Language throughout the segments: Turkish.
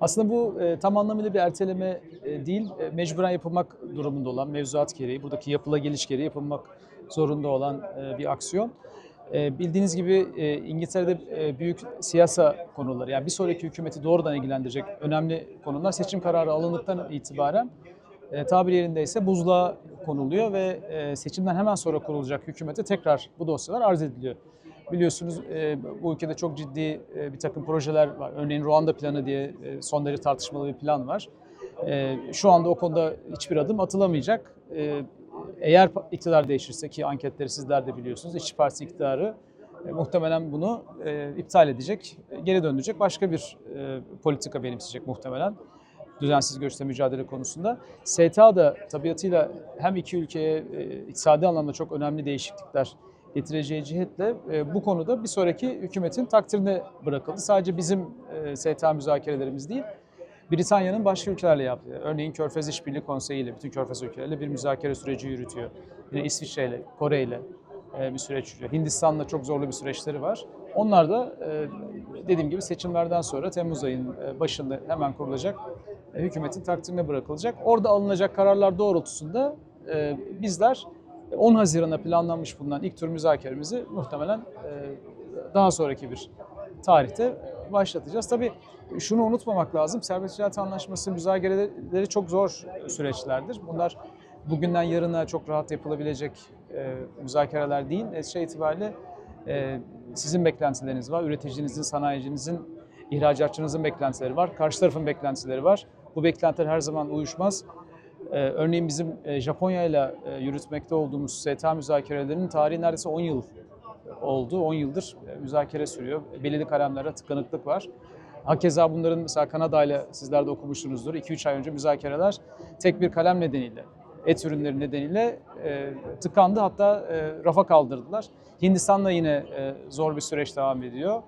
Aslında bu e, tam anlamıyla bir erteleme e, değil, e, mecburen yapılmak durumunda olan mevzuat gereği, buradaki yapıla geliş gereği yapılmak zorunda olan e, bir aksiyon. E, bildiğiniz gibi e, İngiltere'de e, büyük siyasa konuları, yani bir sonraki hükümeti doğrudan ilgilendirecek önemli konular seçim kararı alındıktan itibaren e, tabir yerindeyse buzluğa konuluyor ve e, seçimden hemen sonra kurulacak hükümete tekrar bu dosyalar arz ediliyor. Biliyorsunuz e, bu ülkede çok ciddi e, bir takım projeler var. Örneğin Ruanda planı diye e, son derece tartışmalı bir plan var. E, şu anda o konuda hiçbir adım atılamayacak. Eğer iktidar değişirse ki anketleri sizler de biliyorsunuz, İşçi Partisi iktidarı muhtemelen bunu iptal edecek, geri döndürecek, başka bir politika benimseyecek muhtemelen düzensiz göçle mücadele konusunda. STA da tabiatıyla hem iki ülkeye e, iktisadi anlamda çok önemli değişiklikler getireceği cihetle e, bu konuda bir sonraki hükümetin takdirine bırakıldı. Sadece bizim e, STA müzakerelerimiz değil, Britanya'nın başka ülkelerle yaptığı, örneğin Körfez İşbirliği Konseyi ile, bütün Körfez ülkeleriyle bir müzakere süreci yürütüyor. Yine İsviçre ile, Kore ile e, bir süreç yürüyor. Hindistan'la çok zorlu bir süreçleri var. Onlar da e, dediğim gibi seçimlerden sonra Temmuz ayının e, başında hemen kurulacak e, hükümetin takdirine bırakılacak. Orada alınacak kararlar doğrultusunda bizler 10 Haziran'a planlanmış bulunan ilk tur müzakeremizi muhtemelen e, daha sonraki bir tarihte başlatacağız. Tabii şunu unutmamak lazım. Serbest ticaret anlaşması müzakereleri çok zor süreçlerdir. Bunlar bugünden yarına çok rahat yapılabilecek e, müzakereler değil. Netice itibariyle e, sizin beklentileriniz var. Üreticinizin, sanayicinizin, ihracatçınızın beklentileri var. Karşı tarafın beklentileri var. Bu beklentiler her zaman uyuşmaz. Ee, örneğin bizim e, Japonya ile yürütmekte olduğumuz STA müzakerelerinin tarihi neredeyse 10 yıl oldu. 10 yıldır e, müzakere sürüyor. Belirli kalemlere tıkanıklık var. Hakeza bunların mesela Kanada ile sizler de okumuşsunuzdur. 2-3 ay önce müzakereler tek bir kalem nedeniyle, et ürünleri nedeniyle e, tıkandı. Hatta e, rafa kaldırdılar. Hindistan'la yine e, zor bir süreç devam ediyor.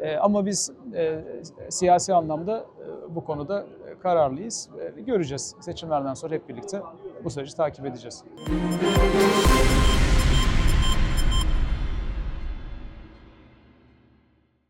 E, ama biz e, siyasi anlamda bu konuda e, kararlıyız. E, göreceğiz. Seçimlerden sonra hep birlikte bu süreci takip edeceğiz.